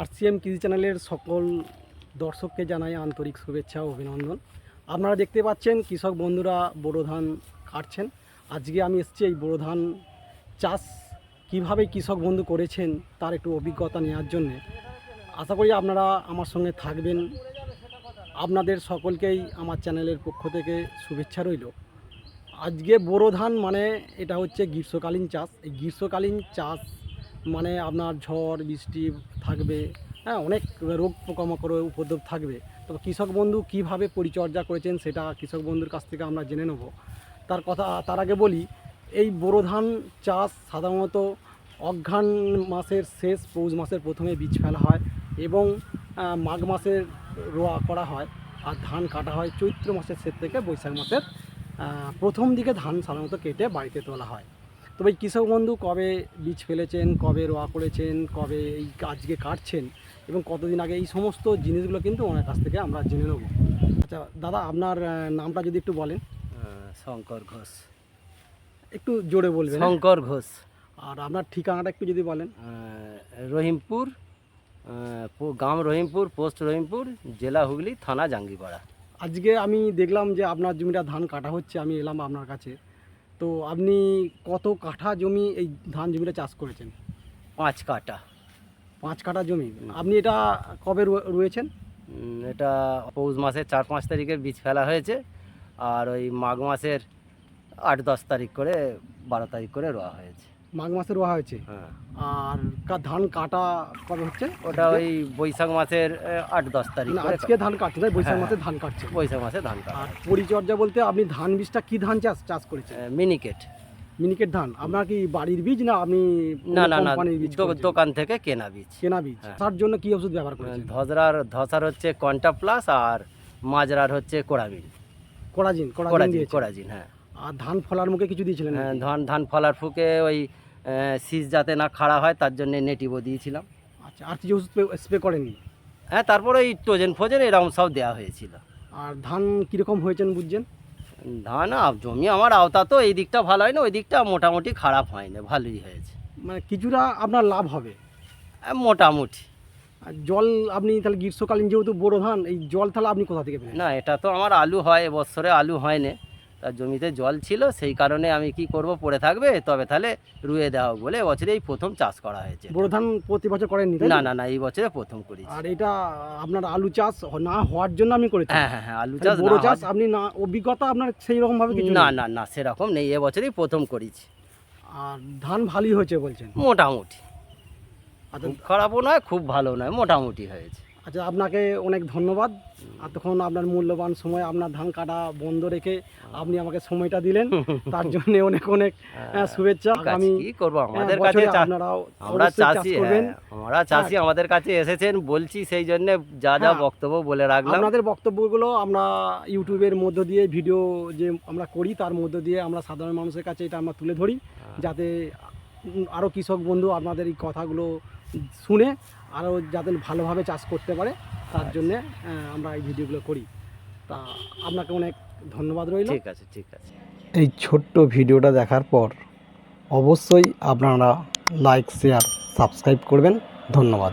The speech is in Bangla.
আরসিএম কৃষি চ্যানেলের সকল দর্শককে জানাই আন্তরিক শুভেচ্ছা ও অভিনন্দন। আপনারা দেখতে পাচ্ছেন কৃষক বন্ধুরা বোরো ধান কাটছেন। আজকে আমি এসেছি এই বোরো ধান চাষ, কীভাবে কৃষক বন্ধু করেছেন তার একটু অভিজ্ঞতা নেওয়ার জন্যে। আশা করি আপনারা আমার সঙ্গে থাকবেন। আপনাদের সকলকেই আমার চ্যানেলের পক্ষ থেকে শুভেচ্ছা রইল। আজকে বোরো ধান মানে এটা হচ্ছে গ্রীষ্মকালীন চাষ। এই গ্রীষ্মকালীন চাষ মানে আপনার ঝড়, বৃষ্টি থাকবে হ্যাঁ অনেক রোগ পোকামাকড়ের উপদ্রব থাকবে। তবে কৃষক বন্ধু কীভাবে পরিচর্যা করেছেন সেটা কৃষক বন্ধুর কাছ থেকে আমরা জেনে নেব। তার কথা, তার আগে বলি, এই বোরো ধান চাষ সাধারণত অঘ্রাণ মাসের শেষ পৌষ মাসের প্রথমে বীজ ফেলা হয় এবং মাঘ মাসের রোয়া করা হয় আর ধান কাটা হয় চৈত্র মাসের শেষ থেকে বৈশাখ মাসের প্রথম দিকে ধান সাধারণত কেটে বাড়িতে তোলা হয়। তবে কৃষক বন্ধু কবে বীজ ফেলেছেন কবে রোয়া করেছেন কবে এই আজকে কাটছেন এবং কতদিন আগে এই সমস্ত জিনিসগুলো কিন্তু ওনার কাছ থেকে আমরা জেনে নেব। আচ্ছা দাদা আপনার নামটা যদি একটু বলেন। শঙ্কর ঘোষ। একটু জোরে বলবেন? শঙ্কর ঘোষ। আর আপনার ঠিকানাটা একটু যদি বলেন। রহিমপুর পো- গ্রাম রহিমপুর পোস্ট রহিমপুর জেলা হুগলি থানা জাঙ্গিপাড়া। আজকে আমি দেখলাম যে আপনার জমিটা ধান কাটা হচ্ছে আমি এলাম আপনার কাছে। তো আপনি কত কাঠা জমি এই ধান জমিটা চাষ করেছেন? পাঁচ কাঠা। পাঁচ কাঠা জমি। আপনি এটা কবে রয়েছেন? রুয়েছেন এটা পৌষ মাসের চার পাঁচ তারিখের বীজ ফেলা হয়েছে আর ওই মাঘ মাসের আট দশ তারিখ করে বারো তারিখ করে রোয়া হয়েছে। মাঘ মাসে রোয়া হয়েছে। হ্যাঁ। আর ধান কাটা কবে হচ্ছে? ওটা ওই বৈশাখ মাসের আট দশ তারিখ। আজকে ধান কাটছে তাই বৈশাখ হ্যাঁ। মাসে ধান কাটছে। বৈশাখ মাসে ধান কাটা আর পরিচর্যা বলতে আপনি ধান বীজটা কি ধান চাষ চাষ করেছেন? মিনিকেট। মিনিকেট ধান। আপনার কি বাড়ির বীজ না আপনি না না না দোকান থেকে কেনা বীজ। কেনা বীজ। হ্যাঁ। তার জন্য কি ওষুধ ব্যবহার করেছেন? ধসরার ধসার হচ্ছে কন্টা প্লাস আর মাজরার হচ্ছে কোড়াবিন কোরাজিন কোড়াজিন কোড়াজিন হ্যাঁ। আর ধান ফলার মুখে কিছু দিয়েছিলেন হ্যাঁ, ধান ধান ফলার ফুকে ওই শীষ যাতে না খাড়া হয় তার জন্য নেটিভও দিয়েছিলাম। আচ্ছা আর কিছু ওষুধ স্প্রে করেননি? হ্যাঁ তারপরে ওই টোজেন ফোজেন এরকম সব দেওয়া হয়েছিল। আর ধান কীরকম হয়েছেন বুঝছেন? ধান জমি আমার আওতা তো এই দিকটা ভালো হয় না ওই দিকটা মোটামুটি খারাপ হয়নি ভালোই হয়েছে। মানে কিছুটা আপনার লাভ হবে। মোটামুটি। আর জল আপনি তাহলে গ্রীষ্মকালীন যেহেতু বড় ধান এই জল তাহলে আপনি কোথা থেকে পেলেন? না এটা তো আমার আলু হয় এবছরে আলু হয়নি। তার জমিতে জল ছিল সেই কারণে আমি কি করব পড়ে থাকবে তবে তাহলে রুয়ে দেওয়া বলে এবছরে এই প্রথম চাষ করা হয়েছে। বড় ধান প্রতি বছর করেননি তাই না না না এই বছরে প্রথম করি আর এটা আপনার আলু চাষ না হওয়ার জন্য আমি করেছি? হ্যাঁ হ্যাঁ হ্যাঁ আলু চাষ বড় চাষ আপনি না অভিজ্ঞতা আপনার সেই রকম ভাবে কিছু না না না সেরকম নেই এবছরই প্রথম করেছি। আর ধান ভালোই হয়েছে বলছেন? মোটামুটি। আচ্ছা। খুব খারাপও নয় খুব ভালো নয় মোটামুটি হয়েছে। আচ্ছা আপনাকে অনেক ধন্যবাদ। তখন আপনার মূল্যবান সময় আপনার ধান কাটা বন্ধ রেখে আপনি আমাকে সময়টা দিলেন। তার জন্য অনেক অনেক আহ, শুভেচ্ছা। আমি কি করব? হ্যাঁ, আমাদের কাছে আপনারাও আমরা চাষি হ্যাঁ, আমরা চাষি আমাদের কাছে এসেছেন বলছি সেই জন্য যা যা হ্যাঁ। বক্তব্য বলে রাখলাম। আপনাদের বক্তব্যগুলো আমরা ইউটিউবের মধ্য দিয়ে ভিডিও যে আমরা করি তার মধ্য দিয়ে আমরা সাধারণ মানুষের কাছে এটা আমরা তুলে ধরি হ্যাঁ। যাতে আরও কৃষক বন্ধু আপনাদের এই কথাগুলো শুনে আরও যাদের ভালোভাবে চাষ করতে পারে তার জন্যে আহ, আমরা এই ভিডিওগুলো করি। তা আপনাকে অনেক ধন্যবাদ রইল। ঠিক আছে ঠিক আছে। এই ছোট্ট ভিডিওটা দেখার পর অবশ্যই আপনারা লাইক শেয়ার সাবস্ক্রাইব করবেন। ধন্যবাদ।